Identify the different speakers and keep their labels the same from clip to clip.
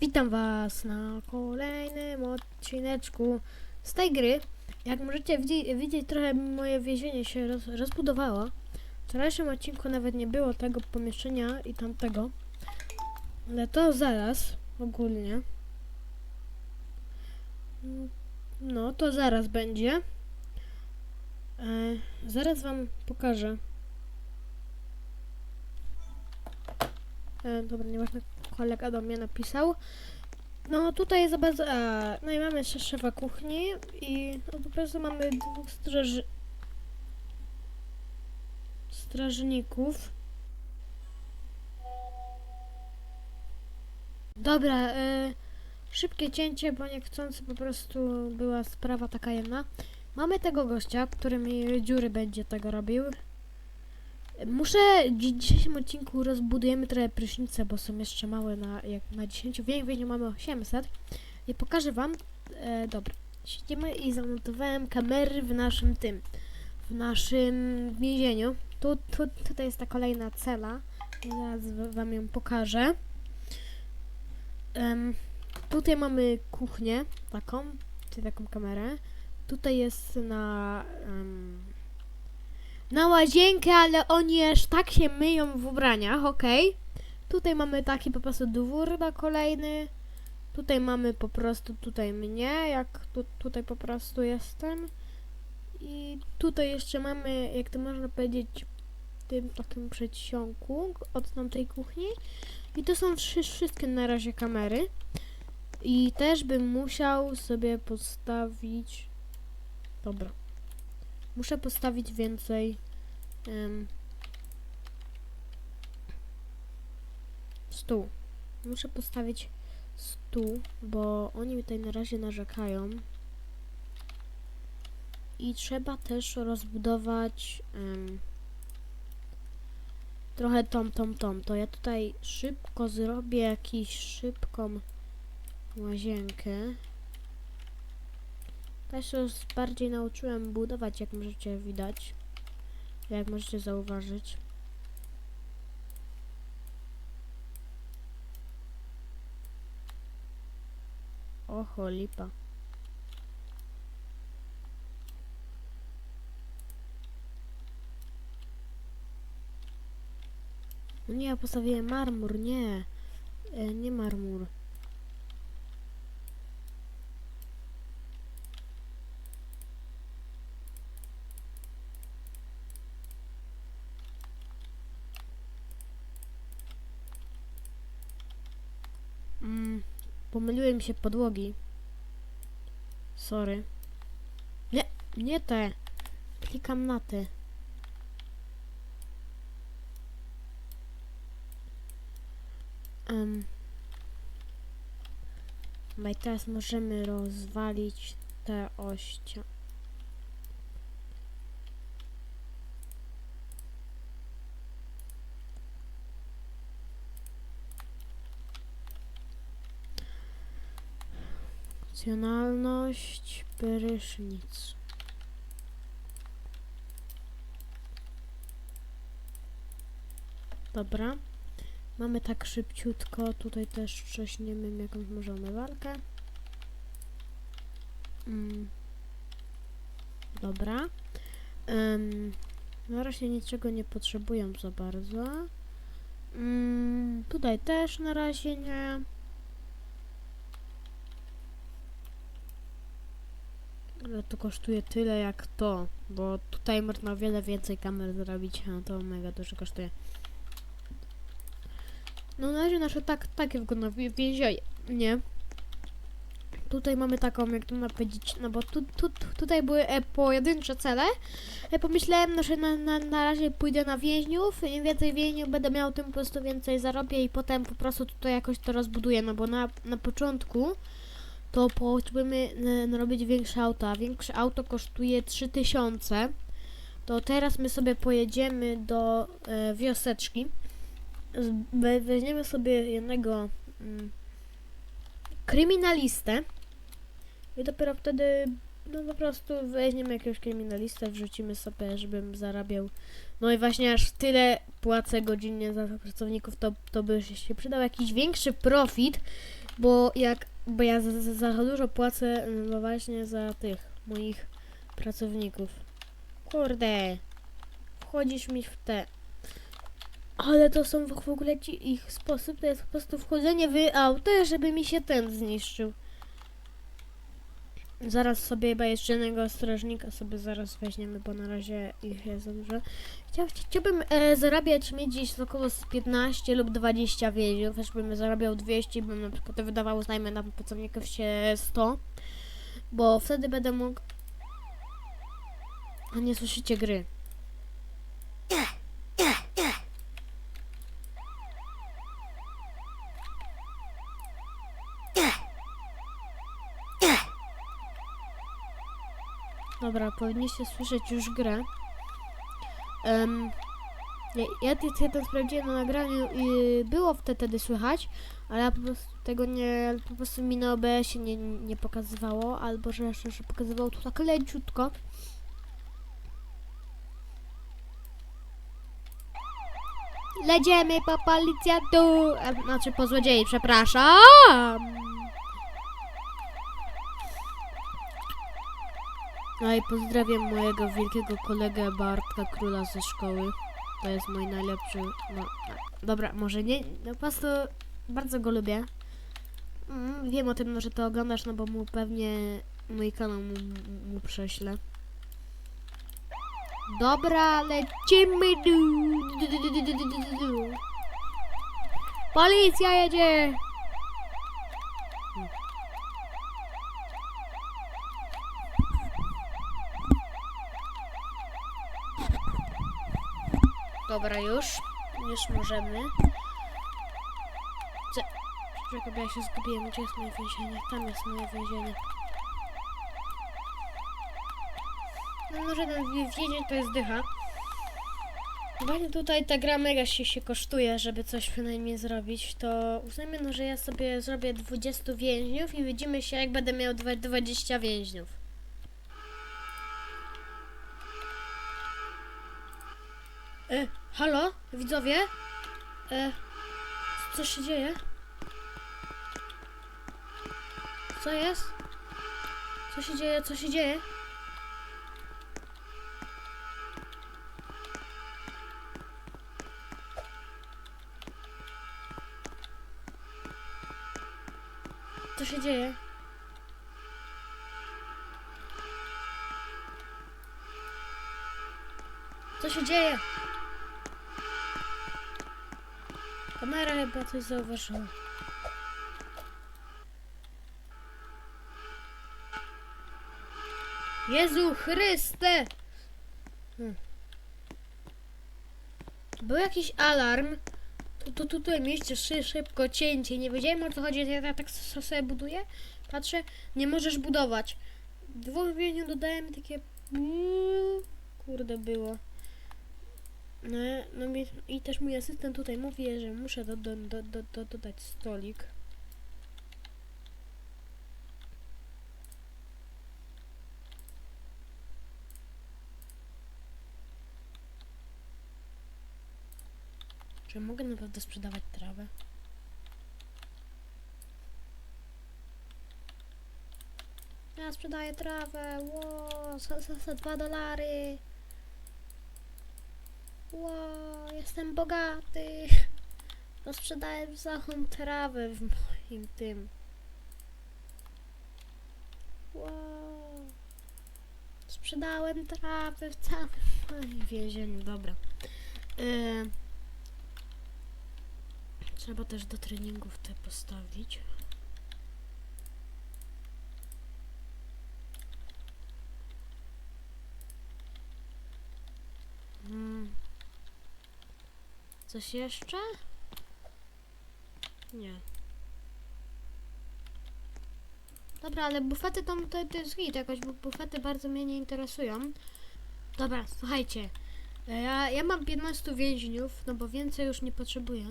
Speaker 1: Witam Was na kolejnym odcineczku z tej gry. Jak możecie widzi- widzieć, trochę moje więzienie się roz, rozbudowało. W wczorajszym odcinku nawet nie było tego pomieszczenia i tamtego. Ale to zaraz, ogólnie. No, to zaraz będzie. E, zaraz Wam pokażę. E, dobra, nieważne, kolega do mnie napisał. No tutaj jest bardzo... A, no i mamy jeszcze szefa kuchni i no, po prostu mamy dwóch straży... strażników. Dobra, e, szybkie cięcie, bo niechcący po prostu była sprawa taka jedna. Mamy tego gościa, który mi dziury będzie tego robił. Muszę w dzi- dzisiejszym odcinku rozbudujemy trochę prysznice, bo są jeszcze małe na, jak na 10, w więźniu mamy 800 i pokażę wam, e, dobra, siedzimy i zamontowałem kamery w naszym tym, w naszym więzieniu. Tu, tu, tutaj jest ta kolejna cela, zaraz wam ją pokażę. Em, tutaj mamy kuchnię, taką, czyli taką kamerę. Tutaj jest na... em, na łazienkę, ale oni aż tak się myją w ubraniach, okej. Tutaj mamy taki po prostu dwór na kolejny. Tutaj mamy po prostu tutaj mnie, jak tu, tutaj po prostu jestem. I tutaj jeszcze mamy, jak to można powiedzieć, w tym takim przedsionku od tamtej kuchni. I to są wszy- wszystkie na razie kamery. I też bym musiał sobie postawić. Dobra. Muszę postawić więcej em, stół. Muszę postawić stół, bo oni tutaj na razie narzekają. I trzeba też rozbudować em, trochę tom, tom, tom. To ja tutaj szybko zrobię jakąś szybką łazienkę. Też się już bardziej nauczyłem budować, jak możecie widać. Jak możecie zauważyć. Oho, lipa. No nie, ja postawiłem marmur, nie. E, nie marmur. Mm, pomyliły mi się podłogi. Sorry. Nie, nie te. Klikam na te. Um. No i teraz możemy rozwalić te oście. Funkcjonalność prysznic. Dobra. Mamy tak szybciutko. Tutaj też wcześniemy jakąś może umywalkę. Mm. Dobra. Um, na razie niczego nie potrzebują za bardzo. Mm, tutaj też na razie nie. To kosztuje tyle jak to, bo tutaj można wiele więcej kamer zrobić, a to mega dużo kosztuje. No na razie nasze tak, takie wygląda więzienie, nie? Tutaj mamy taką, jak to można powiedzieć, no bo tu, tu, tu, tutaj były e, pojedyncze cele. Ja pomyślałem, no, że na, na, na razie pójdę na więźniów, im więcej więźniów będę miał, tym po prostu więcej zarobię i potem po prostu tutaj jakoś to rozbuduję, no bo na, na początku to potrzebujemy e, narobić większe auto, a większe auto kosztuje 3000. To teraz my sobie pojedziemy do e, wioseczki. We- Weźmiemy sobie jednego mm, kryminalistę i dopiero wtedy no po prostu weźmiemy jakiegoś kryminalistę, wrzucimy sobie, żebym zarabiał. No i właśnie aż tyle płacę godzinnie za pracowników, to, to by się przydał jakiś większy profit, Bo jak, bo ja za, za, za dużo płacę no właśnie za tych moich pracowników. Kurde, wchodzisz mi w te. Ale to są w w ogóle ci ich sposób, to jest po prostu wchodzenie w auto, żeby mi się ten zniszczył. Zaraz sobie chyba jeszcze jednego strażnika sobie zaraz weźmiemy, bo na razie ich jest za dużo. Chciał, chciałbym e, zarabiać mieć gdzieś około z 15 lub 20 więźniów, też bym zarabiał 200, bym na przykład wydawał znajmy na pracowników się 100, bo wtedy będę mógł... A nie słyszycie gry. Dobra, powinniście słyszeć już grę. Um, ja, to sprawdziłem na nagraniu i było wtedy słychać, ale ja po prostu tego nie, po prostu mi na OBS nie, nie pokazywało, albo że, że, że pokazywało to tak leciutko. Ledziemy po policjatu, znaczy po złodziei, przepraszam. No i pozdrawiam mojego wielkiego kolegę Bartka Króla ze szkoły. To jest mój najlepszy. No, dobra, może nie. No po prostu bardzo go lubię. Mm, wiem o tym, no, że to oglądasz, no bo mu pewnie mój kanał mu, mu prześlę. Dobra, lecimy. Du. Policja jedzie! Dobra, już. Już możemy. Co? Czekaj, ja się zgubiłem. Gdzie jest moje więzienie? Tam jest moje więzienie. No może ten więzień to jest dycha. Właśnie tutaj ta gra mega się, się kosztuje, żeby coś przynajmniej zrobić, to uznajmy, no, że ja sobie zrobię 20 więźniów i widzimy się jak będę miał dwa- 20 więźniów. E, halo? Widzowie? E, co się dzieje? Co jest? Co się dzieje? Co się dzieje? Co się dzieje? Co się dzieje? Kamera chyba coś zauważyła. Jezu Chryste! Hmm. Był jakiś alarm. Tu, tu, tutaj mieście szy, szybko cięcie. Nie wiedziałem o co chodzi. Ja tak s- sobie buduję. Patrzę, nie możesz budować. Dwóch więźniów dodałem takie. mm, Kurde było. No, no i też mój asystent tutaj mówi, że muszę do, do, do, do, do, dodać stolik. Czy mogę naprawdę sprzedawać trawę? Ja sprzedaję trawę, ło, za, za, za dwa dolary. Ło, jestem bogaty. Sprzedałem zachą trawę w moim tym. Ło. Sprzedałem trawę w całym moim więzieniu, dobra. Yy, trzeba też do treningów te postawić. Mm. Coś jeszcze? Nie. Dobra, ale bufety to, to, to jest jakoś, bo bufety bardzo mnie nie interesują. Dobra, słuchajcie. E, Ja, ja mam 15 więźniów, no bo więcej już nie potrzebuję.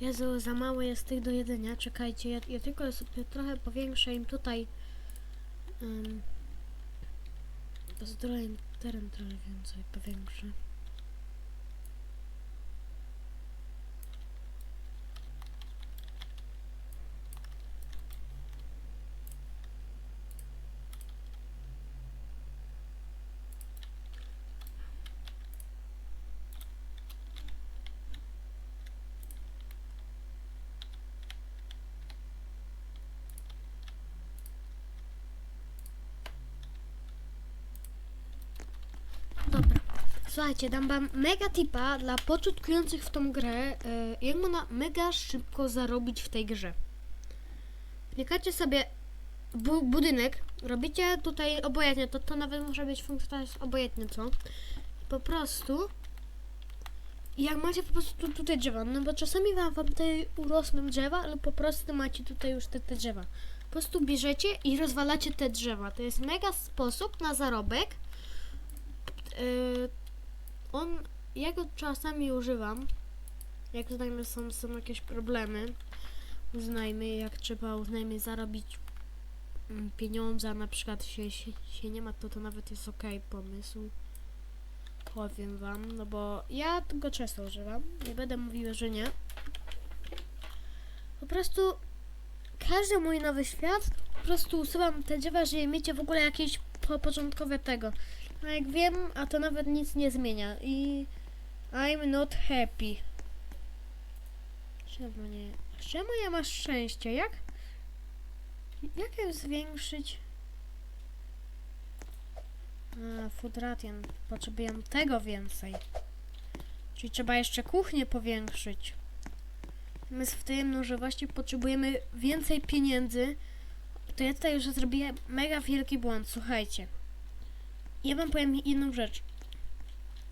Speaker 1: Jezu, za mało jest tych do jedzenia. Czekajcie, ja, ja tylko sobie trochę powiększę im tutaj. Um, Pozdrawiam teren trochę więcej, powiększę. Słuchajcie, dam wam mega tipa dla początkujących w tą grę, e, jak można mega szybko zarobić w tej grze. Klikacie sobie bu budynek, robicie tutaj obojętnie, to, to nawet może być funkcja obojętnie, co? Po prostu, jak macie po prostu tu, tutaj drzewa, no bo czasami wam, wam tutaj urosną drzewa, ale po prostu macie tutaj już te, te drzewa. Po prostu bierzecie i rozwalacie te drzewa. To jest mega sposób na zarobek. On, ja go czasami używam, jak uznajmy są, są jakieś problemy, uznajmy, jak trzeba uznajmy zarobić mm, pieniądze, na przykład się, się, się nie ma, to to nawet jest ok pomysł. Powiem wam, no bo ja go często używam, nie będę mówiła, że nie. Po prostu każdy mój nowy świat, po prostu usuwam te drzewa, żeby mieć w ogóle jakieś po początkowe tego. A jak wiem, a to nawet nic nie zmienia i I'm not happy. Czemu nie? Czemu ja masz szczęście? Jak? Jak je zwiększyć? A, food ration. Potrzebuję tego więcej. Czyli trzeba jeszcze kuchnię powiększyć. My w tym, no, że właśnie potrzebujemy więcej pieniędzy. To ja tutaj już zrobiłem mega wielki błąd, słuchajcie. Ja wam powiem jedną rzecz.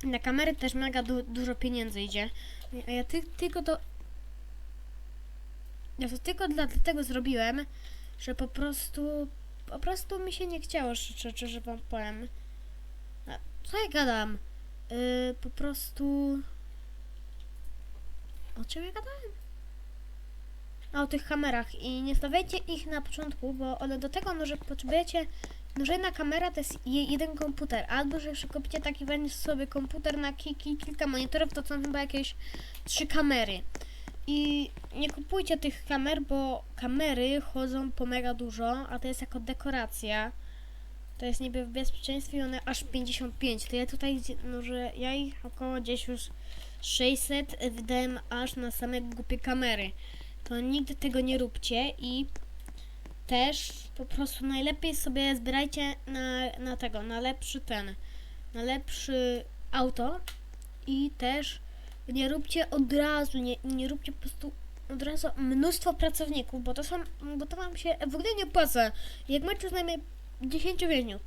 Speaker 1: Na kamery też mega du dużo pieniędzy idzie. A ja ty tylko to... Ja to tylko dlatego zrobiłem, że po prostu... Po prostu mi się nie chciało, że, że, wam powiem. A, co ja gadam? Yy, po prostu... O czym ja gadałem? A, o tych kamerach. I nie stawiajcie ich na początku, bo one do tego, no, że potrzebujecie że jedna kamera to jest je, jeden komputer, albo że kupicie taki weźmiesz sobie komputer na ki, ki, kilka monitorów, to są chyba jakieś trzy kamery. I nie kupujcie tych kamer, bo kamery chodzą po mega dużo, a to jest jako dekoracja. To jest niby w bezpieczeństwie i one aż 55. To ja tutaj, no że ja ich około gdzieś już 600 wydałem aż na same głupie kamery. To nigdy tego nie róbcie i też po prostu najlepiej sobie zbierajcie na, na tego, na lepszy ten, na lepszy auto i też nie róbcie od razu, nie, nie róbcie po prostu od razu mnóstwo pracowników, bo to są, bo to wam się w ogóle nie opłaca. Jak macie znajmniej 10 więźniów,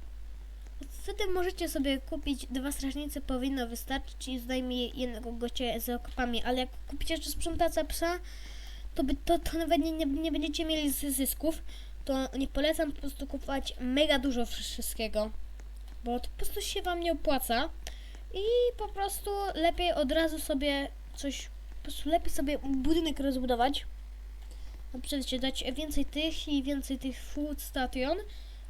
Speaker 1: wtedy możecie sobie kupić dwa strażnicy, powinno wystarczyć i zdajmy jednego gościa z okopami, ale jak kupicie jeszcze sprzątacza psa, to, by, to, to nawet nie, nie, nie będziecie mieli zysków, to nie polecam po prostu kupować mega dużo wszystkiego, bo to po prostu się wam nie opłaca i po prostu lepiej od razu sobie coś, po prostu lepiej sobie budynek rozbudować, na przykład się dać więcej tych i więcej tych food station,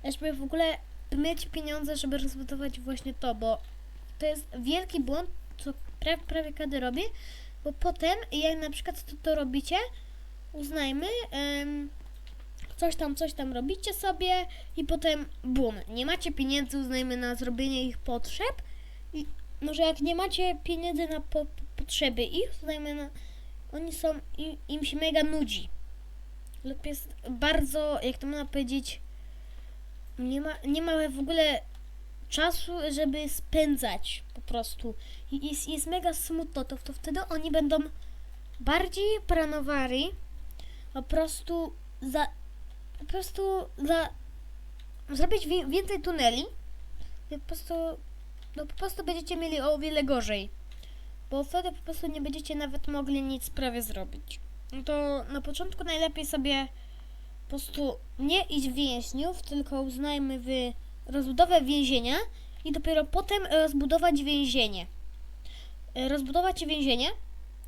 Speaker 1: żeby w ogóle mieć pieniądze, żeby rozbudować właśnie to, bo to jest wielki błąd, co prawie, prawie każdy robi, bo potem jak na przykład to, to robicie, uznajmy, coś tam, coś tam robicie sobie i potem bum, nie macie pieniędzy, uznajmy, na zrobienie ich potrzeb i może jak nie macie pieniędzy na po, po, potrzeby ich, uznajmy, na, oni są, im, im się mega nudzi. Lub jest bardzo, jak to można powiedzieć, nie ma, nie ma w ogóle czasu, żeby spędzać po prostu. I jest, jest mega smutno, to, to wtedy oni będą bardziej planowali po prostu za po prostu za zrobić więcej tuneli po prostu no po prostu będziecie mieli o wiele gorzej. Bo wtedy po prostu nie będziecie nawet mogli nic prawie zrobić. No to na początku najlepiej sobie po prostu nie iść w więźniów, tylko uznajmy w rozbudowę więzienia i dopiero potem rozbudować więzienie. E, Rozbudować więzienie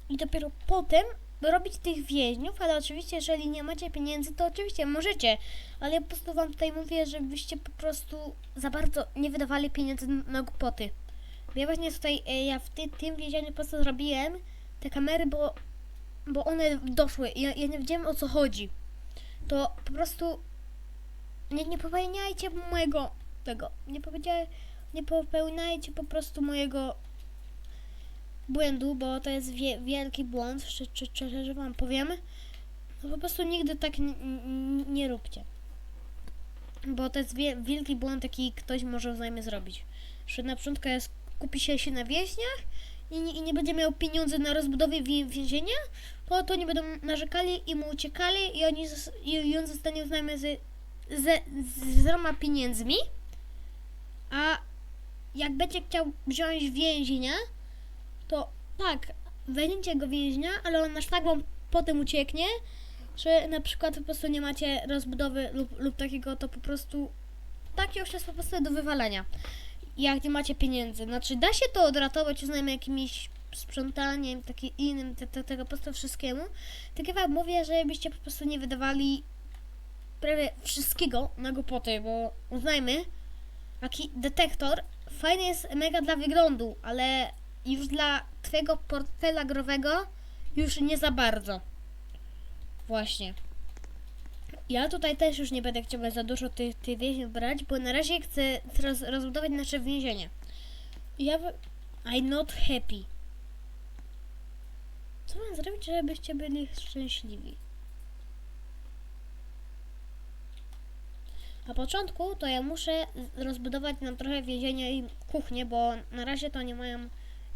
Speaker 1: i dopiero potem robić tych więźniów, ale oczywiście, jeżeli nie macie pieniędzy, to oczywiście możecie, ale ja po prostu wam tutaj mówię, żebyście po prostu za bardzo nie wydawali pieniędzy na głupoty. Ja właśnie tutaj, e, ja w ty, tym więzieniu po prostu zrobiłem te kamery, bo, bo one doszły i ja, ja nie wiedziałem o co chodzi. To po prostu nie, nie popełniajcie mojego tego, nie powiedziałem, nie popełniajcie po prostu mojego błędu, bo to jest wie, wielki błąd, szczerze, szczerze że wam powiem. No po prostu nigdy tak nie róbcie. Bo to jest wie, wielki błąd, jaki ktoś może zajmie zrobić. Że na początku jest skupi się, się na więźniach i nie, i nie będzie miał pieniędzy na rozbudowę wie- więzienia, to, to nie będą narzekali i mu uciekali i, oni, zos- i, i on zostanie uznany z, ze, z zeroma pieniędzmi. A jak będzie chciał wziąć więzienia, to tak, weźmiecie go więźnia, ale on aż tak wam potem ucieknie, że na przykład po prostu nie macie rozbudowy lub, lub takiego, to po prostu taki już jest po prostu do wywalenia. Jak nie macie pieniędzy. Znaczy da się to odratować, uznajmy jakimś sprzątaniem, takim innym, te, te, tego po prostu wszystkiemu. Tak jak wam mówię, żebyście po prostu nie wydawali prawie wszystkiego na głupoty, bo uznajmy, taki detektor fajny jest mega dla wyglądu, ale już dla twojego portfela growego już nie za bardzo. Właśnie. Ja tutaj też już nie będę chciała za dużo tych, tych więźniów brać, bo na razie chcę roz, rozbudować nasze więzienie. Ja... I'm not happy. Co mam zrobić, żebyście byli szczęśliwi? Na początku to ja muszę rozbudować nam trochę więzienia i kuchnię, bo na razie to nie mają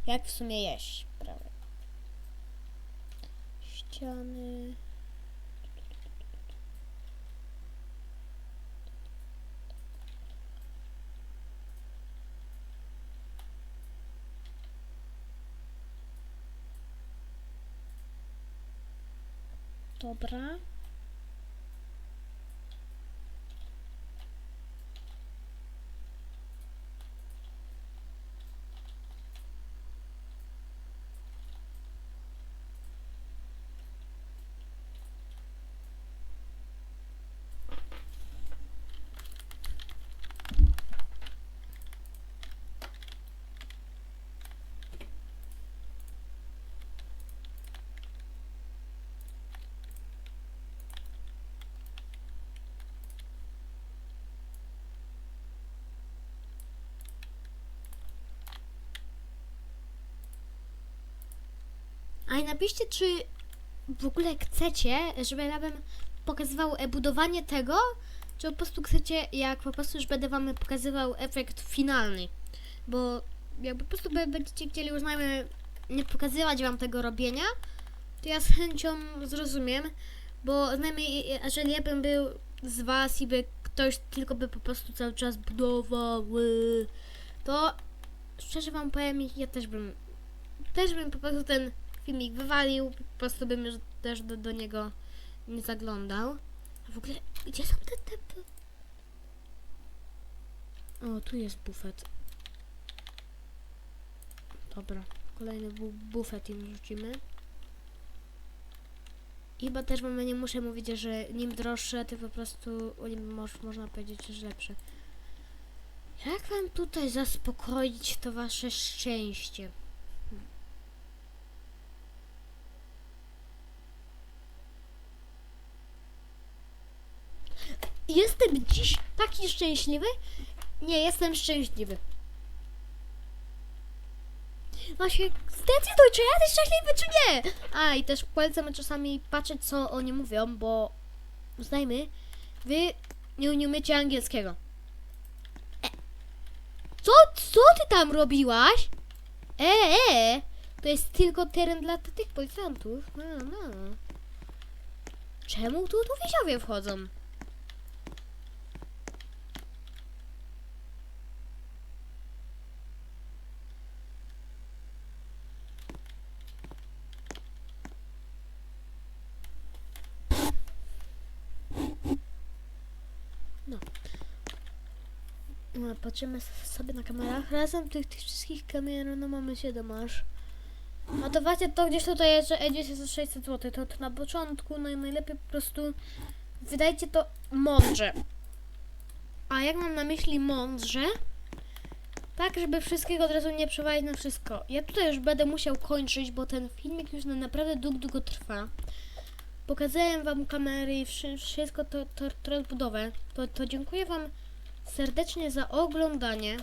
Speaker 1: jak w sumie jeść, prawda? Ściany... Dobra. A i napiszcie, czy w ogóle chcecie, żeby ja bym pokazywał e, budowanie tego, czy po prostu chcecie, jak po prostu już będę wam pokazywał efekt finalny. Bo jak po prostu będziecie chcieli, uznajmy, nie pokazywać wam tego robienia, to ja z chęcią zrozumiem, bo znajmy, jeżeli ja bym był z was i by ktoś tylko by po prostu cały czas budował, y, to szczerze wam powiem, ja też bym też bym po prostu ten filmik wywalił, po prostu bym już też do, do niego nie zaglądał. A w ogóle, gdzie są te, te- O, tu jest bufet. Dobra, kolejny bu bufet im rzucimy. I Chyba też mamy, nie muszę mówić, że nim droższe, to po prostu o nim moż, można powiedzieć, że lepsze. Jak wam tutaj zaspokoić to wasze szczęście? Jestem dziś taki szczęśliwy? Nie, jestem szczęśliwy. Właśnie, zdecyduj, czy ja jestem szczęśliwy, czy nie! A, i też polecam czasami patrzeć, co oni mówią, bo uznajmy, wy nie, nie umiecie angielskiego. E, co, co ty tam robiłaś? E, e, to jest tylko teren dla tych policjantów. No, no. Czemu tu, tu wiesiowie wchodzą? No, patrzymy sobie na kamerach. Razem tych, tych wszystkich kamer, no mamy 7 aż. A to właśnie to gdzieś tutaj jest, że gdzieś jest za 600 zł. To, to na początku, no najlepiej po prostu wydajcie to mądrze. A jak mam na myśli mądrze? Tak, żeby wszystkiego od razu nie przewalić na wszystko. Ja tutaj już będę musiał kończyć, bo ten filmik już na naprawdę długo, długo trwa. Pokazałem wam kamery i wszy- wszystko to, to, to rozbudowę. To, to dziękuję wam serdecznie za oglądanie.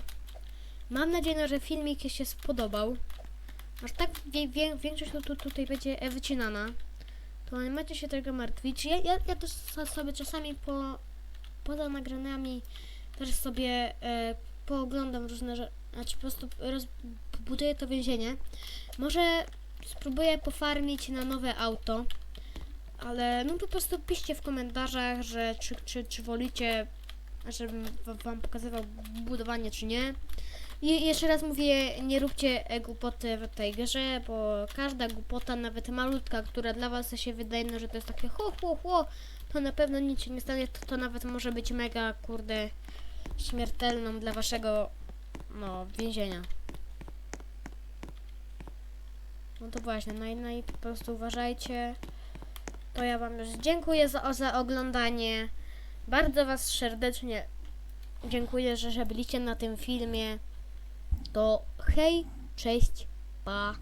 Speaker 1: Mam nadzieję, że filmik się spodobał. Aż tak wie, wie, większość tu, tu, tutaj będzie e, wycinana. To nie macie się tego martwić. Ja, ja, ja też so- sobie czasami po, poza nagraniami też sobie e, pooglądam różne rze- znaczy po prostu roz, buduję to więzienie. Może spróbuję pofarmić na nowe auto, ale no po prostu piszcie w komentarzach, że czy, czy, czy wolicie, żebym wa- wam pokazywał budowanie, czy nie. I jeszcze raz mówię, nie róbcie e, głupoty w tej grze, bo każda głupota, nawet malutka, która dla was się wydaje, no, że to jest takie ho, ho, ho, to na pewno nic się nie stanie, to, to nawet może być mega, kurde, śmiertelną dla waszego, no, więzienia. No to właśnie, no i, no i po prostu uważajcie. To ja wam już dziękuję za, za oglądanie. Bardzo was serdecznie dziękuję, że, że byliście na tym filmie. To hej, cześć, pa.